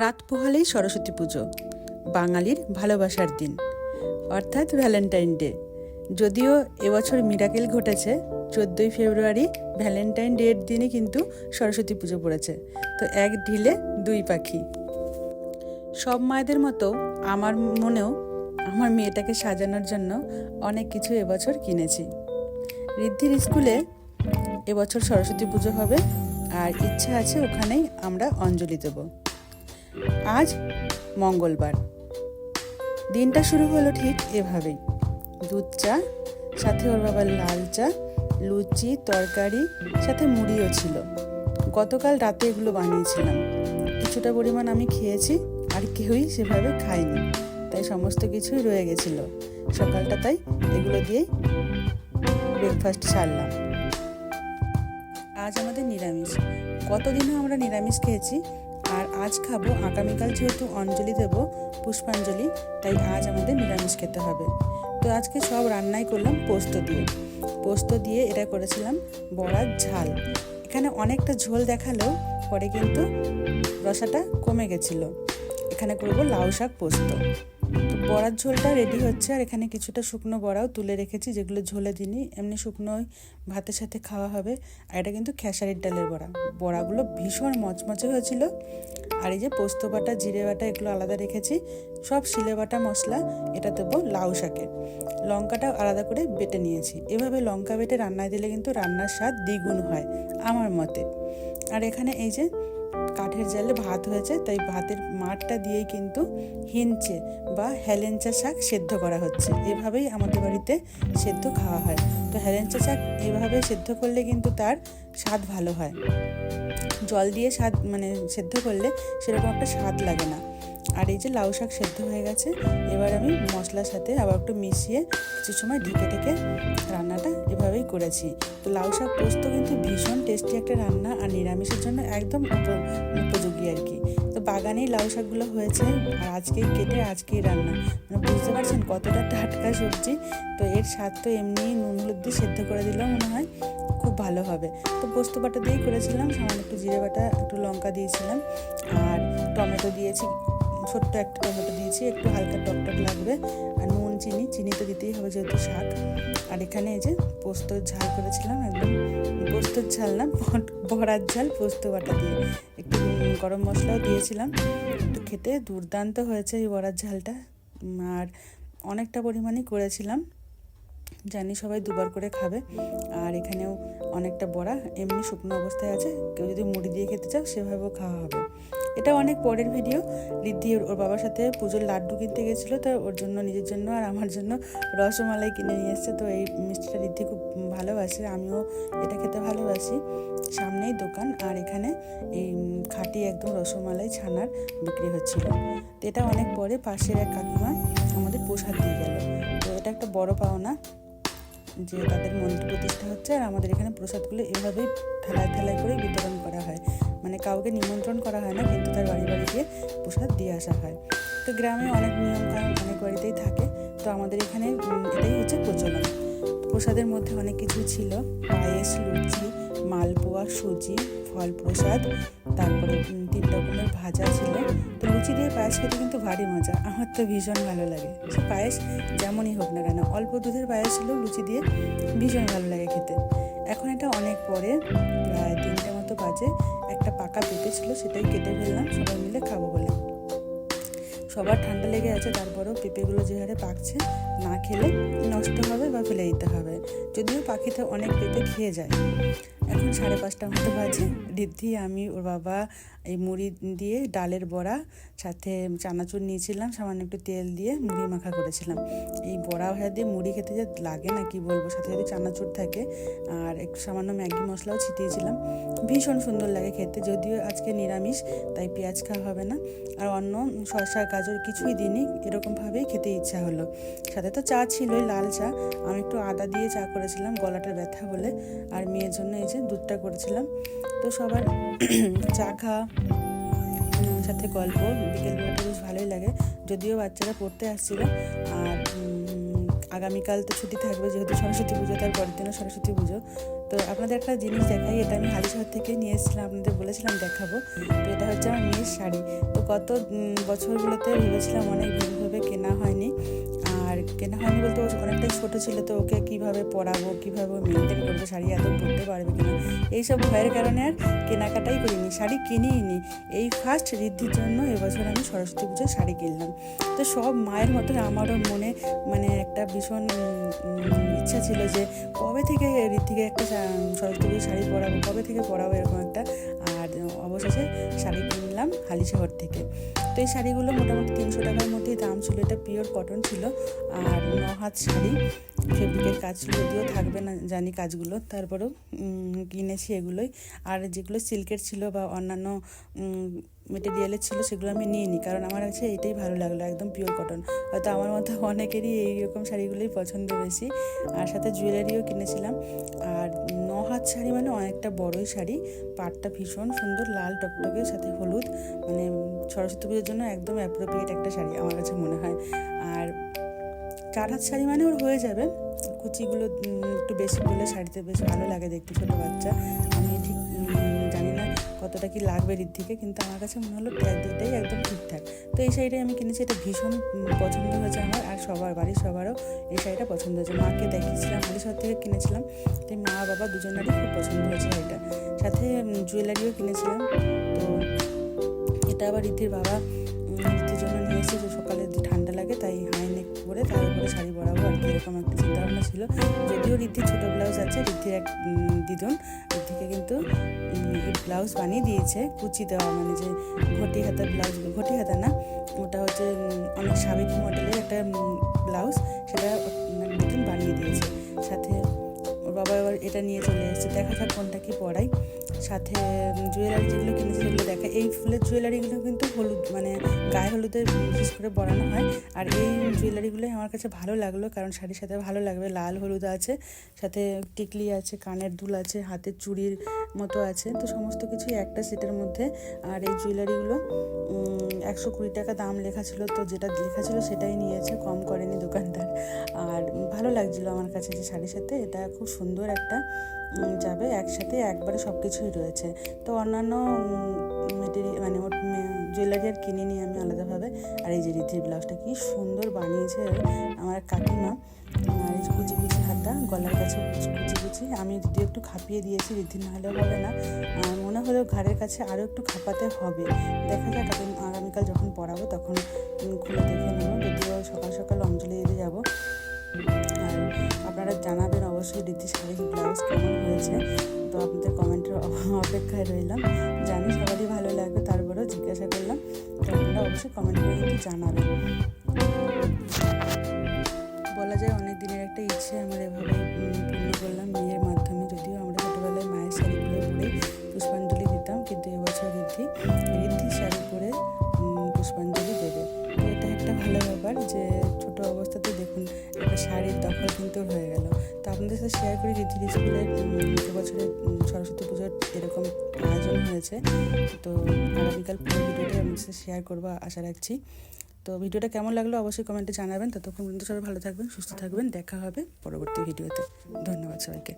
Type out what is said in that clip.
রাত পোহালেই সরস্বতী পুজো, বাঙালির ভালোবাসার দিন। অর্থাৎ ভ্যালেন্টাইন ডে যদিও এবছর মিরাকেল ঘটেছে, চোদ্দোই ফেব্রুয়ারি ভ্যালেন্টাইন ডের দিনই কিন্তু সরস্বতী পুজো পড়েছে। তো এক ঢিলে দুই পাখি। সব মায়েদের মতো আমার মনেও আমার মেয়েটাকে সাজানোর জন্য অনেক কিছু এবছর কিনেছি। ঋদ্ধির স্কুলে এবছর সরস্বতী পুজো হবে, আর ইচ্ছা আছে ওখানেই আমরা অঞ্জলি দেব। আজ মঙ্গলবার। দিনটা শুরু হলো ঠিক এভাবেই। দুধ চা, সাথে ওর বাবার লাল চা, লুচি, তরকারি, সাথে মুড়িও ছিল। গতকাল রাতে এগুলো বানিয়েছিলাম। কিছুটা পরিমাণ আমি খেয়েছি, আর কেউই সেভাবে খায়নি। তাই সমস্ত কিছুই রয়ে গেছিল। সকালটা তাই এগুলো দিয়েই ব্রেকফাস্ট সারলাম। আজ আমাদের নিরামিষ। কতদিনও আমরা নিরামিষ খেয়েছি আজ খাব। আগামীকাল যেহেতু অঞ্জলি দেব, পুষ্পাঞ্জলি, তাই আজ আমাদের নিরামিষ খেতে হবে। তো আজকে সব রান্নাই করলাম পোস্ত দিয়ে। পোস্ত দিয়ে এটা করেছিলাম বড়ার ঝাল। এখানে অনেকটা ঝোল দেখালেও পরে কিন্তু রসাটা কমে গেছিল। এখানে করব লাউ শাক পোস্ত। তো বড়ার ঝোলটা রেডি হচ্ছে, আর এখানে কিছুটা শুকনো বড়াও তুলে রেখেছি, যেগুলো ঝোলে দিনই এমনি শুকনো ভাতের সাথে খাওয়া হবে। আর এটা কিন্তু খেসারির ডালের বড়া। বড়াগুলো ভীষণ মচমচে হয়েছিল। আর এই যে পোস্ত বাটা, জিরে বাটা, এগুলো আলাদা রেখেছি। সব শিলে বাটা মশলা, এটা দেবো লাউ শাকে। লঙ্কাটাও আলাদা করে বেটে নিয়েছি। এভাবে লঙ্কা বেটে রান্নায় দিলে কিন্তু রান্নার স্বাদ দ্বিগুণ হয়, আমার মতে। আর এখানে এই যে কাঠের জালে ভাত হয়েছে, তাই ভাতের মাঠটা দিয়েই কিন্তু হিঞ্চে বা হেলেঞ্চা শাক সেদ্ধ করা হচ্ছে। এভাবেই আমাদের বাড়িতে সেদ্ধ খাওয়া হয়। তো হেলেঞ্চা শাক এভাবে সেদ্ধ করলে কিন্তু তার স্বাদ ভালো হয়। জল দিয়ে স্বাদ মানে সেদ্ধ করলে সেরকম একটা স্বাদ লাগে না। আর এই যে লাউ শাক সেদ্ধ হয়ে গেছে, এবার আমি মশলার সাথে আবার একটু মিশিয়ে কিছু সময় ঢেকে ঢেকে রান্নাটা এভাবেই করেছি। তো লাউ শাক পোস্ত কিন্তু ভীষণ টেস্টি একটা রান্না আর নিরামিষের জন্য একদম উপযোগী আর কি। তো বাগানেই লাউ শাকগুলো হয়েছে আর আজকেই কেটে আজকেই রান্না। মানে বুঝতে পারছেন কতটা টাটকা সবজি? তো এর স্বাদ তো এমনি নুন, হলুদ দিয়ে সেদ্ধ করে দিলেও মনে হয় খুব ভালো হবে। তো পোস্ত বাটা দিয়েই করেছিলাম, সামান্য একটু জিরে বাটা, একটু লঙ্কা দিয়েছিলাম আর টমেটো দিয়েছি ছোট্ট একটা টমেটো দিয়েছি, একটু হালকা টক টক লাগবে। আর নুন, চিনি চিনি তো দিতেই হবে যেহেতু শাক। আর এখানে এই যে পোস্তর ঝাল করেছিলাম, একদম পোস্তর ঝাল না বড়ার ঝাল, পোস্ত বাটা দিয়ে। একটু গরম মশলাও দিয়েছিলাম। একটু খেতে দুর্দান্ত হয়েছে এই বড়ার ঝালটা। আর অনেকটা পরিমাণই করেছিলাম। জানি সবাই দুবার করে খাবে। আর এখানেও অনেকটা বড়া, এমনি শুকনো অবস্থায় আছে। কেউ যদি মুড়ি দিয়ে খেতে চাও, সেভাবেও খাওয়া হবে। এটা অনেক পরের ভিডিও রিদ্ধি ওর বাবার সাথে পুজোর লাড্ডু কিনতে গেছিল, তো ওর জন্য, নিজের জন্য আর আমার জন্য রসমালাই কিনে নিয়ে এসছে। তো এই মিষ্টিটা রিদ্ধি খুব ভালোবাসে, আমিও এটা খেতে ভালোবাসি। সামনেই দোকান, আর এখানে এই খাঁটি একদম রসমালাই ছানার বিক্রি হচ্ছিল। তো এটা অনেক পরে পাশের এক কাকিমা আমাদের প্রসাদ দিয়ে গেল। তো এটা একটা বড় পাওনা, যে তাদের মন্দির প্রতিষ্ঠা হচ্ছে, আর আমাদের এখানে প্রসাদগুলো এভাবেই থালায় থালায় করে বিতরণ করা হয়। মানে কাউকে নিমন্ত্রণ করা হয় না, কিন্তু তার বাড়ি বাড়ি গিয়ে প্রসাদ দিয়ে আসা হয়। তো গ্রামে অনেক নিয়ম কানুন অনেক বাড়িতেই থাকে। তো আমাদের এখানে এটাই হচ্ছে প্রচলন। প্রসাদের মধ্যে অনেক কিছু ছিল। পায়েস লুচি, মালপোয়া, সুজি ফল প্রসাদ তারপরে তিন রকমের ভাজা ছিল। তো লুচি দিয়ে পায়েস খেতে কিন্তু ভারী মজা। আমার তো ভীষণ ভালো লাগে। সে পায়েস যেমনই হোক না কেন, অল্প দুধের পায়েস ছিল, লুচি দিয়ে ভীষণ ভালো লাগে খেতে। এখন এটা অনেক পরে, প্রায় তিনটে মতো বাজে। একটা পাকা পেঁপে ছিল, সেটাই কেটে ফেললাম, সবাই মিলে খাব সবার ঠান্ডা লেগে আছে, তারপরেও পেঁপেগুলো যে হারে পাকছে, না খেলে নষ্ট হবে বা ফেলে দিতে হবে। যদিও পাখিতে অনেক পেঁপে খেয়ে যায়। এখন সাড়ে পাঁচটা মতো বাজে। রিদ্ধি আমি, ওর বাবা এই মুড়ি দিয়ে ডালের বড়া, সাথে চানাচুর নিয়েছিলাম, সামান্য একটু তেল দিয়ে মুড়ি মাখা করেছিলাম। এই বড়া ভাজা দিয়ে মুড়ি খেতে যে লাগে না, কি বলব? সাথে যদি চানাচুর থাকে, আর একটু সামান্য ম্যাগি মশলাও ছিটিয়েছিলাম। ভীষণ সুন্দর লাগে খেতে, যদিও আজকে নিরামিষ, তাই পেঁয়াজ খাওয়া হবে না। আর অন্য শসা, গাজর কিছুই দিনই এরকমভাবেই খেতে ইচ্ছা হলো। সাথে তো চা ছিলই, লাল চা। আমি একটু আদা দিয়ে চা করেছিলাম, গলাটা ব্যথা বলে। আর মেয়ের জন্য এই যে দুধটা করেছিলাম। তো সবার চা খাওয়া সাথে গল্প বিকেলবেলাটা বেশ ভালোই লাগে। যদিও বাচ্চারা পড়তে আসছিল। আর আগামীকাল তো ছুটি থাকবে যেহেতু সরস্বতী পুজো তার পরের দিনও সরস্বতী পুজো। তো আপনাদের একটা জিনিস দেখাই এটা আমি হালিশহর থেকে নিয়ে এসেছিলাম আপনাদের বলেছিলাম দেখাবো। তো এটা হচ্ছে আমার মেয়ের শাড়ি। তো কত উম, বছরগুলোতে ভেবেছিলাম অনেক ভেবে কেনা হয়নি। আর কেনা হয়নি বলতে অনেকটাই ছোটো ছিল, তো ওকে কীভাবে পরাবো কীভাবে মেনটেন করব শাড়ি এত পরতে পারবে কিনা? এইসব ভয়ের কারণে আর কেনাকাটাই করিনি, শাড়ি কিনিই নি এই ফার্স্ট ঋদ্ধির জন্য এবছর আমি সরস্বতী পুজোয় শাড়ি কিনলাম। তো সব মায়ের মতো আমারও মনে মানে একটা ভীষণ ইচ্ছা ছিল যে কবে থেকে ঋদ্ধিকে একটা সরস্বতী পুজোর শাড়ি পরাবো, কবে থেকে পরাবো এরকম একটা, আর অবশেষে শাড়ি কিনলাম হালিশহর থেকে। তো এই শাড়িগুলো মোটামুটি তিনশো টাকার মধ্যেই দাম ছিল, এটা পিওর কটন ছিল। আর হাত শাড়ি, ফেব্রিকের কাজগুলো যদিও থাকবে না, জানি কাজগুলো। তারপরেও কিনেছি এগুলোই। আর যেগুলো সিল্কের ছিল বা অন্যান্য মেটেরিয়ালের ছিল, সেগুলো আমি নিয়ে নিই। কারণ আমার কাছে এটাই ভালো লাগল, একদম পিওর কটন হয়তো আমার মতো অনেকেরই এইরকম শাড়িগুলোই পছন্দ বেশি। আর সাথে জুয়েলারিও কিনেছিলাম। আর ন হাত শাড়ি মানে অনেকটা বড়ই শাড়ি। পাটটা ভীষণ সুন্দর, লাল, টকটকে, সাথে হলুদ। মানে সরস্বতী পুজোর জন্য একদম অ্যাপ্রোপ্রিয়েট একটা শাড়ি, আমার কাছে মনে হয়। আর চার হাত শাড়ি মানে ওর হয়ে যাবে। কুচিগুলো একটু বেশি বলে শাড়িতে বেশ ভালো লাগে দেখতে ছোটো বাচ্চা। আমি ঠিক জানি না কতটা কি লাগবে ঋদ্ধিকে, কিন্তু আমার কাছে মনে হলো দুটাই একদম ঠিকঠাক। তো এই শাড়িটাই আমি কিনেছি, এটা ভীষণ পছন্দ হয়েছে আমার, আর সবার, বাড়ির সবারও এই শাড়িটা পছন্দ হয়েছে। মাকে দেখিয়েছিলাম হালিশহর থেকে কিনেছিলাম? তো মা, বাবা দুজনেরই খুব পছন্দ হয়েছে শাড়িটা। সাথে জুয়েলারিও কিনেছিলাম। তো এটা আবার ঋদ্ধির বাবা ঋদ্ধির জন্য নিয়ে এসেছে যে সকালে, ঠান্ডা করে শাড়ি বরাবর আর কি এরকম একটা চিন্তা ভাবনা ছিল। যদিও ঋদ্ধির ছোটো ব্লাউজ আছে, ঋদ্ধির এক দিদন, ঋদ্ধিকে কিন্তু ব্লাউজ বানিয়ে দিয়েছে, কুচি দেওয়া মানে যে ঘটি হাতার ব্লাউজ ঘটি হাতা না, ওটা হচ্ছে অনেক সাবেক মডেলের একটা ব্লাউজ সেটা নতুন বানিয়ে দিয়েছে। সাথে বাবা এবার এটা নিয়ে চলে এসেছে। দেখা যাক কোনটা কি পড়াই সাথে জুয়েলারি যেগুলো কিনেছে সেগুলো দেখা। এই ফুলের জুয়েলারিগুলো কিন্তু হলুদ মানে গায়ে হলুদে বিশেষ করে পরানো হয়। আর এই জুয়েলারিগুলোই আমার কাছে ভালো লাগল, কারণ শাড়ির সাথে ভালো লাগবে। লাল হলুদ আছে, সাথে টিকলি আছে, কানের দুল আছে, হাতের চুড়ির মতো আছে। তো সমস্ত কিছুই একটা সেটের মধ্যে। আর এই জুয়েলারিগুলো একশো কুড়ি টাকা দাম লেখা ছিল, তো যেটা লেখা ছিল সেটাই নিয়েছে, কম করেনি দোকানদার। আর ভালো লাগছিল আমার কাছে যে শাড়ির সাথে, এটা খুব সুন্দর একটা যাবে, একসাথে একবারে সব কিছুই রয়েছে। তো অন্যান্য মেটেরিয়াল মানে জুয়েলারি আর কিনে নিই আমি আলাদাভাবে, আর এই যে রীতির ব্লাউজটা কি সুন্দর বানিয়েছে আমার কাকিমা। আর এই কুচি কুচি হাতা, গলার কাছে কুচি কুচি আমি যদি একটু খাপিয়ে দিয়েছি রীতি না হলেও হবে না। মনে হলেও ঘাড়ের কাছে আরও একটু খাপাতে হবে। দেখা যাক, আগামী, আগামীকাল যখন পড়াবো তখন খুলে দেখে নেব। যদিও সকাল সকাল অঞ্জলি দিতে যাব। জানাবেন, অবশ্যই রীতি শাড়ির ব্লাউজ কেমন হয়েছে। তো আপনাদের কমেন্টের অপেক্ষায় রইলাম। জানি সবারই ভালো লাগবে, তারপরেও জিজ্ঞাসা করলাম। তো আপনারা অবশ্যই কমেন্ট করে কিন্তু জানাবেন। বলা যায় অনেক দিনের একটা ইচ্ছে আমার এভাবে পূর্ণ করলাম মেয়ের মাধ্যমে। যদিও আমরা ছোটোবেলায় মায়ের শাড়িগুলো পরেই পুষ্পাঞ্জলি দিতাম, কিন্তু এবছর ঋদ্ধি ঋদ্ধির শাড়ি পরে ব্যাপার যে ছোট অবস্থাতে দেখুন, একটা শাড়ির দখল কিন্তু হয়ে গেল। তো আপনাদের সাথে শেয়ার করি ঋদ্ধির স্কুলের এবছরে সরস্বতী পুজোর এরকম আয়োজন হয়েছে। তো আগামীকাল পুরো ভিডিওটা সাথে শেয়ার করব, আশা রাখছি। তো ভিডিওটা কেমন লাগল অবশ্যই কমেন্টে জানাবেন। ততক্ষণ পর্যন্ত সবাই ভালো থাকবেন, সুস্থ থাকবেন। দেখা হবে পরবর্তী ভিডিওতে। ধন্যবাদ সবাইকে।